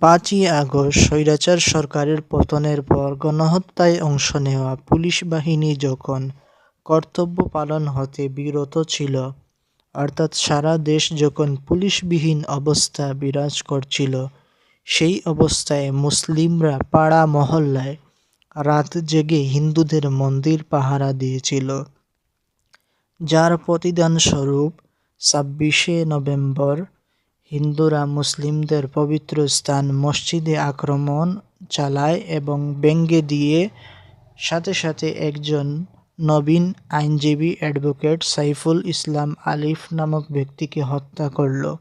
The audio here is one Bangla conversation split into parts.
পাঁচই আগস্ট স্বৈরাচার সরকারের পতনের পর গণহত্যায় অংশ নেওয়া পুলিশ বাহিনী যখন কর্তব্য পালন হতে বিরত ছিল, অর্থাৎ সারা দেশ যখন পুলিশবিহীন অবস্থা বিরাজ করছিল, সেই অবস্থায় মুসলিমরা পাড়া-মহল্লায় রাত জেগে হিন্দুদের মন্দির পাহারা দিয়েছিল। যার প্রতিদানস্বরূপ ছাব্বিশে নভেম্বর হিন্দুরা মুসলিমদের পবিত্র স্থান মসজিদে আক্রমণ চালায় এবং ভেঙে দিয়ে সাথে সাথে একজন নবীন আইনজীবী অ্যাডভোকেট সাইফুল ইসলাম আলিফ নামক ব্যক্তিকে হত্যা করল।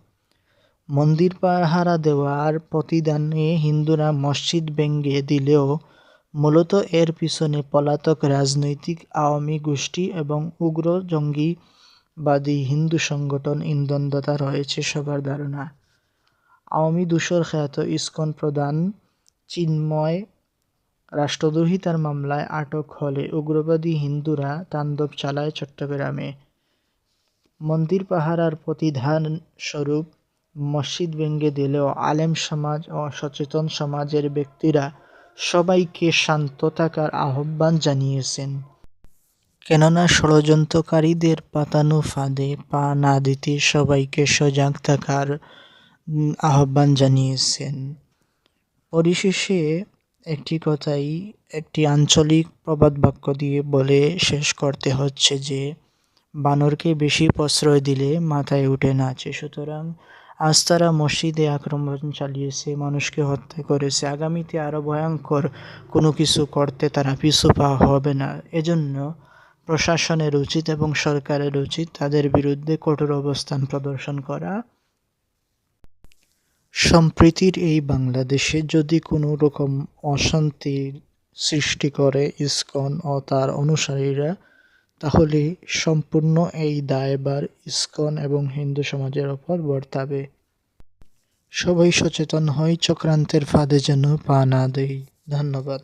মন্দির পাহারা দেওয়ার প্রতিদানে হিন্দুরা মসজিদ ভেঙে দিলেও মূলত এর পিছনে পলাতক রাজনৈতিক আওয়ামী গোষ্ঠী এবং উগ্র জঙ্গিবাদী হিন্দু সংগঠন ইন্ধনদাতা রয়েছে সবার ধারণা। আওয়ামী দোসর খ্যাত ইস্কন প্রধান চিন্ময় রাষ্ট্রদ্রোহিতার মামলায় আটক হলে উগ্রবাদী হিন্দুরা তাণ্ডব চালায় চট্টগ্রামে। মন্দির পাহারার প্রতিদানস্বরূপ মসজিদ ভেঙে দিলেও আলেম সমাজ ও সচেতন সমাজের ব্যক্তিরা সবাইকে শান্ত থাকার আহ্বান জানিয়েছেন। কেননা ষড়যন্ত্রকারীদের পাতানো ফাঁদে পা না দিতে সবাইকে সজাগ থাকার আহ্বান জানিয়েছেন। পরিশেষে একটি কথাই একটি আঞ্চলিক প্রবাদ বাক্য দিয়ে বলে শেষ করতে হচ্ছে যে, বানরকে বেশি প্রশ্রয় দিলে মাথায় উঠে নাচে। সুতরাং আজ তারা মসজিদে আক্রমণ চালিয়েছে, মানুষকে হত্যা করেছে, আগামীতে আরও ভয়ঙ্কর কোনো কিছু করতে তারা পিছু পা হবে না। এজন্য প্রশাসনের উচিত এবং সরকারের উচিত তাদের বিরুদ্ধে কঠোর অবস্থান প্রদর্শন করা। সম্প্রীতির এই বাংলাদেশে যদি কোনো রকম অশান্তির সৃষ্টি করে ইসকন ও তার অনুসারীরা, তাহলে সম্পূর্ণ এই দায়বার ইসকন এবং হিন্দু সমাজের ওপর বর্তাবে। সবাই সচেতন হয় চক্রান্তের ফাঁদে যেন পা না দিই। ধন্যবাদ।